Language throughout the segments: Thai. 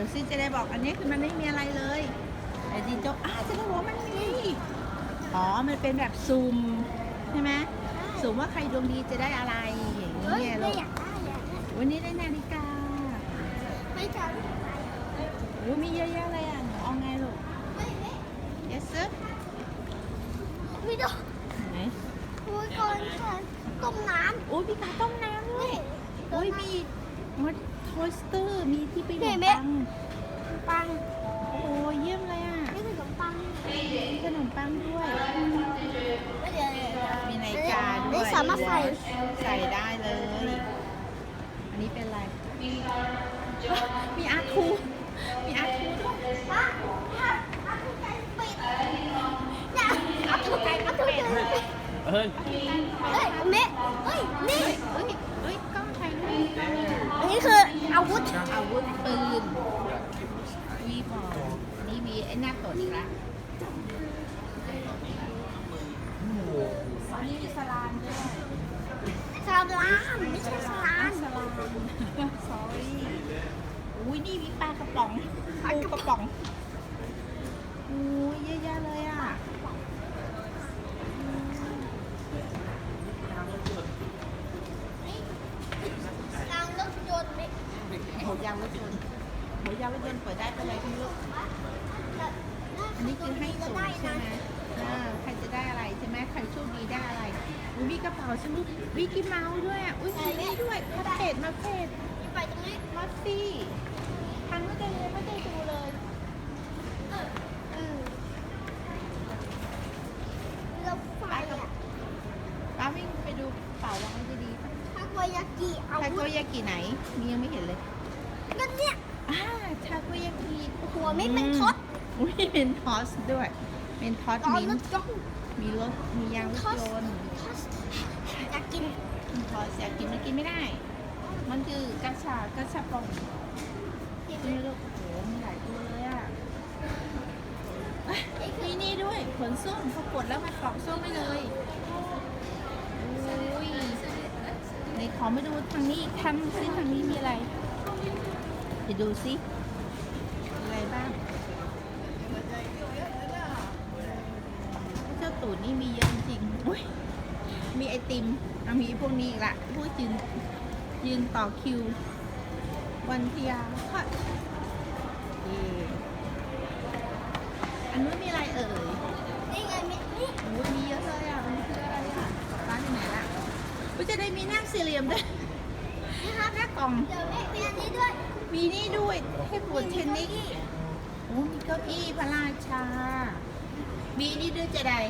ดูซิจะได้บอกอันนี้คือมันไม่มีอะไรเลยแต่จินโจ้อ่าจะได้บอกว่ามันมีอ๋อ มันเป็นแบบซูมใช่ไหมซูมว่าใครดวงดีจะได้อะไรอย่างนี้เฮ้ยไงไม่ลูกอยากได้อยากได้วันนี้ได้นาฬิกาไม่จับโอ้มีเยอะแยะเลยอะหนูเอาไงลูก yes sir ไม่ต้องไหนคุยก่อนค่ะต้มน้โอ้ยมีการต้มน้ำำด้วยนี่โอ้ยมีมัด โทสเตอร์มีที่ไปขนเห็มนไหมปังปังโอ้ยเยี่ยมเลยอะนี่คือขนมปังมีขนมปังด้วยไม่เดี๋ยวเดี๋ยวเดี๋ยวมีนาฬิกาด้วยนี่สามารถใส่ใส่ได้เลย อันนี้เป็นอะไร มีอาร์ทูมีอาร์ทูด้วยฮะฮะเอาถูกใจปิดอย่าเอาถูกใจเอาถูกใจปิดเฮ้ยเฮ้ยเมะเฮ้ยนี่เฮ้ย อันนี้คืออาวุธอาวุธปืนวีบอลนี่มีไอ้หน้าตดอีกละอันนี้มีสลามด้วยสลามไม่ใช่สลามสลาม sorry อุ้ยนี่มีปลากระป๋องปูกระป๋องอุ้ยเยอะแยะเลยอะ รางรถยนต์ไม่ หัวยางรถยนต์หัวยางรถยนต์เปิดได้เป็นอะไรพี่ลูกอันนี้คือให้สูงใช่ไหมอ่าใครจะได้อะไรใช่ไหมใครโชคดีได้อะไรอุ้ยมีกระเป๋าใช่ไหมวิกกี้เมาส์ด้วยอะอุ้ยมีนี่ด้วยมาเฟดมาเฟดไปตรงนี้มาฟี่ทันไม่ได้เลยไม่ได้ดูเลยเออเรถไฟอะป้าวิ่งไปดูกระเป๋าวางไว้ดีทาโกยากิๆอาทาโกยากิไหนมียังไม่เห็นเลย ก็เนี่ยอ่าทาโกยากิหัวไม่เป็นท็อตอุ้ยเป็นทอสด้วย เป็นทอสตอนมิ้รนถท์ยนต์มีรถมียางรถยนต์ทอสอยากกินทอสอยากกินมันกินไม่ได้ มันคือกระชากระชาปองนี่ลูกโอ้โหมีหลายตัวเลยอะเอ้ยนี่นี่ด้วยผลส้มพอกดแล้วมันปอกส้มไปเลยอุ้ยในขอมาดูทางนี้อีกทางซิทางนี้มีอะไร เดี๋ยวดูซิอะไรบ้างเจ้าตูดนี่มีเยอะจริงอุ้ยมีไอติมอะมีพวกนี้ละพวกยืนยืนต่อคิว วันทยาค่ะอันนู้นมีอะไรเอ่ย นี่ไงมินี่โอ้ยมีเยอะเลยอะ มันคืออะไรอะร้านอยู่ไหนล่ะก็จะได้มีนั่งสี่เหลี่ยมด้วยนะครับหน้ากล่อง เดี๋ยวแม่มีอันนี้ด้วย มีนี่ด้วยให้ปวดเทนนิสโอ้มีเก้าอี้พระราชา มีนี่ด้วยจะได้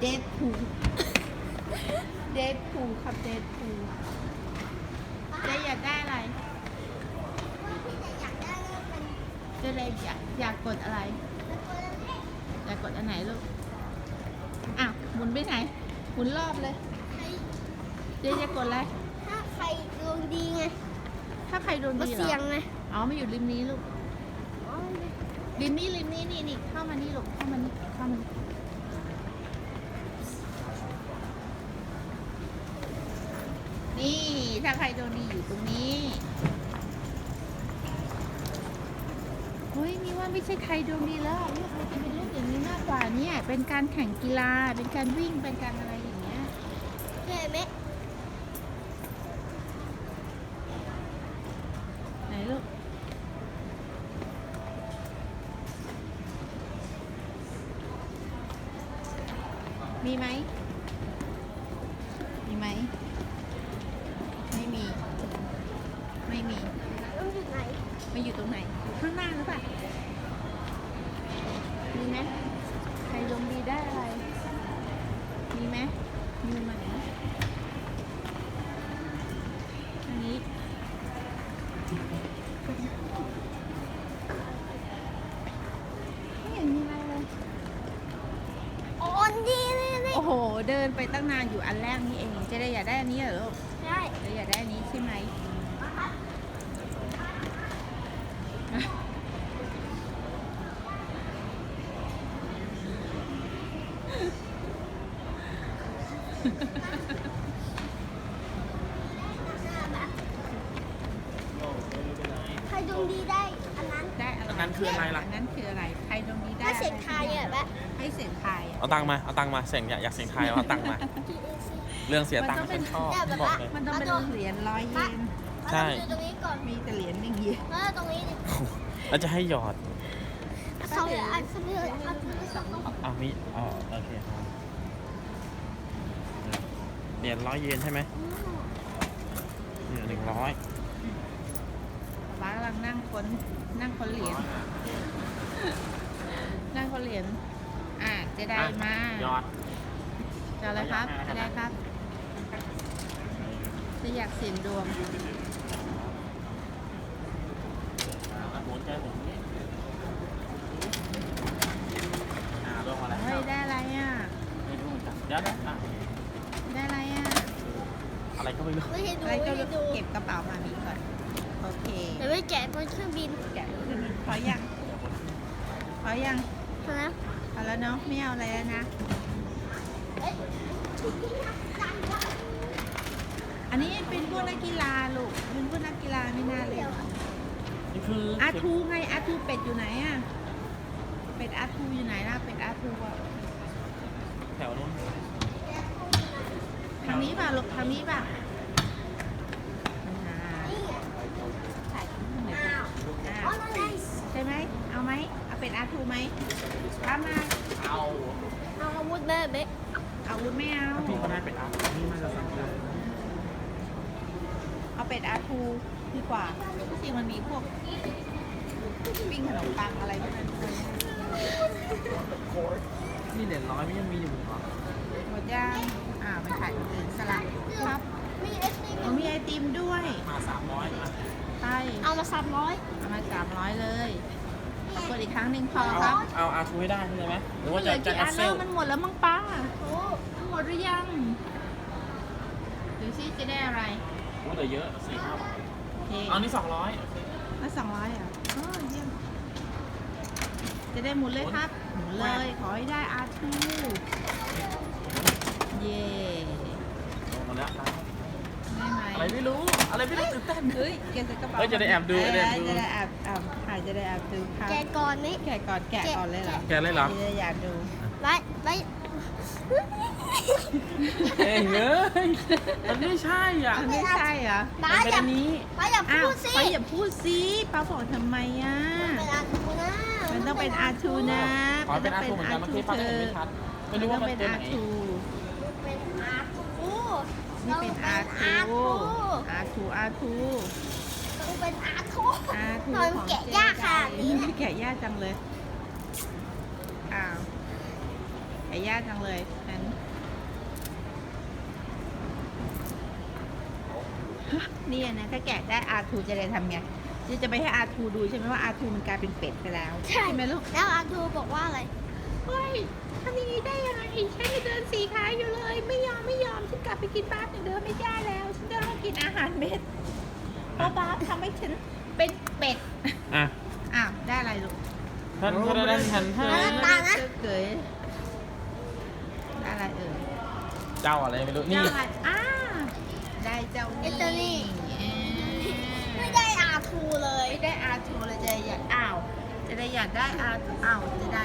เดดพูเดดพูครับเดดพูเจะอยากได้อะไรพี่จะอยากได้เรื่องเป็นเจะเลยอยากอยากกดอะไรตัวเล็กอยากกดอันไหนลูก อ้าวหมุนไปไหน หมุนรอบเลยใครเจ๊จะกดอะไร ถ้าใครดวงดีไง ถ้าใครโดนมาดีเหรเสี่ยงอไงอ๋อมาอยู่ริมนี้ลูกอ๋อริมนี้ริมนี้นี่นี่เข้ามานี่ลูกเข้ามานี่เข้ามานี่นี่ถ้าใครโดนดีอยู่ตรงนี้เฮ้ยนี่ว่าไม่ใช่ใครโดนดีแล้วลูกมันจะเป็นลูกอย่างนี้มากกว่าเนี่ยเป็นการแข่งกีฬาเป็นการวิ่งเป็นการอะไรอย่างเงี้ยเห็นไหม ไหนลูก มีไหม มีไหม ไม่มี ไม่มี ต้องอยู่ไหน มาอยู่ตรงไหนอยู่ข้างหน้าหรือเปล่ามีไหมใครลงดีได้อะไร มีไหมมีไหมอันนี้ไม่เห็นมีอะไรเลยอ๋อนี่นี่นี่โอ้โห เดินไปตั้งนานอยู่อันแรกนี่เองจะได้อยากได้อันนี้เหรอลูกใช่จะอยากได้อันนี้ใช่ไหม ใครดวงดีได้นั้นคืออะไรล่ะอันนั้นคืออะไรใครตรงนี้ได้ถ้าเสียงไทายเนี่ยแบบให้เสียงไทายอะเอาตังค์มาเอาตังค์มาเสียงอยากอยากเสียงไทายเอาตังค์มาเรื่องเสียตังค์ฉันชอบบอกเลย มันต้องเป็นเหรียญร้อยเยนใช่ เอาตรงนี้ก่อนมีแต่เหรียญหนึ่งเยนแล้วตรงนี้ดิแล้วจะให้หยอดสองอันสองอันสองอันสองเอาเอามีอ๋อโอเคครับเหรียญร้อยเยนใช่ไหมเนี่ยหนึ่งร้อย ป้ากำลังนั่งคนนั่งคนเหรียญนั่งคนเหรียญอะจะได้มาหยอดจะอะไรครับจะได้ครับจะอยากเสี่ยงดวงหมุนใจผมนี้อ่าลงมาแล้วเฮ้ยได้อะไรอะไม่รู้เหมือนกันเดี๋ยวนะอะได้อะไรอะอะไรก็ไม่รู้ไม่ให้ดูอะไรไม่ก็ให้ดูเก็บกระเป๋ามามีก่อนโอเคเดี๋ ยวไปแกะบนเครื่องบินแกะขึ้นพอยังพอยังนะพอแล้วเนาะไม่เอาอะไรแล้วนะ อันนี้เป็นพวกนักกีฬาลูกเป็นพวกนักกีฬาไม่น่าเลยนี่คืออาทูไงอาทูเป็ดอยู่ไหนอะเป็ดอาทูอยู่ไหนล่ะเป็ดอาทูอะแถวนู้นทางนี้ป่ะลูกทางนี้ป่ะอ่าถ่ายรูปหน่อยป่ะอ่า อ๋อนั่นไง ใช่ไหม เอาไหม เอาเป็ดอาทูไหมเอามา เอาเอาอาวุธแม่เบ๊ะเอาวุ้นไม่เอาพี่ก็ได้เป็นอานี่มันจะสั่งได้เอาเป็ดอาทูดีกว่าจริงๆมันมีพวกปิ้งขนมปังอะไรพวกนั้นด้วยนี่เหรียญร้อยไม่ยังมีอยู่เหรอหมดย่างอ่าไปขายคนอื่นสลัดครับ มีไอติมอ๋อมีไอติมด้วย มาสามร้อยอะไปเอามาสามร้อยเอามาสามร้อยเลย เอาเปิดอีกครั้งหนึ่งพอคเอารับเอาอาทูให้ได้ใช่ไหมหรือว่าเหลืจะอจะกี่กัอัดนเซแล้ลวมันหมดแล้วมั้งป้าโอ้มันหมดหรือยังดูซิจะได้อะไรโอ้เหลือเยอะสี่ห้าบาทโอเคเอานี่สองร้อย มาสองร้อยอะอ๋อเยี่ยมจะได้หมุนเลยครับหมุนเลย ขอให้ได้อาทูเย่ลงมาแล้วได้ไหมอะไรไม่รู้ อะไรไม่รู้ตื่นเต้น เฮ้ยแกใส่กระเป๋าเอ้ยจะได้แอบดูจะได้แอบดู จะได้แอบแอบถ่ายจะได้แอบดูครับแกะก่อนนี่แกะก่อนแกะก่อนเลยเหรอแกเลยเหรอจะอยากดูไว้ไว้เอ้ยเอ้ยมันไม่ใช่อะมันไม่ใช่เหรอป้ามันอเป็นย่าอันนี้ ป้าอย่าอ้าพูวดสิป้าอย่าพูดสิป้าบอกทำไมอะ เป็นอาทูนะมันต้องเป็นอาทูนะขอเป็นอาทูเหมือนกันเมื่อกี้ป้าก็เห็นไม่ชัดไม่รู้ว่ามันเป็นเป็นอาไหน ทูเป็นอาทู นี่เป็นอาทูอาทูอาทูต้องเป็นอาทูอาทูตอนแกะยากค่ะนี่นะแกะยากจังเลย อ้าว แกะยากจังเลยนั้นฮะเนี่ยนะถ้าแกะได้อาทูจะได้ทำไงจะจะไปให้อาทูดูใช่ไหมว่าอาทูมันกลายเป็นเป็ดไปแล้ว ใช่ไหมลูก แล้วอาทูบอกว่าอะไร เฮ้ยทำอย่างนี้ได้ยังไงฉันยังเดินสีขาอยู่เลย ไม่ยอมไม่ยอมฉันกลับไปกินบ้านอย่างเดิมไม่ได้แล้ว ฉันจะต้องกินอาหารเม็ดเพราะบ้าสทำให้ฉันเป็นเป็ดอะอ้าวได้อะไรลูกท่านท่านท่านท่านท่านแล้วตานะเกยได้อะไรเอ่ยเจ้าอะไรไม่รู้นี่เจ้าอะไรอ้าได้เจ้าเอตาลีอ่าไม่ได้อาทูเลยไม่ได้อาทูเลยจะได้อยากอ้าวจะได้อยากได้อาทูอ้าวจะได้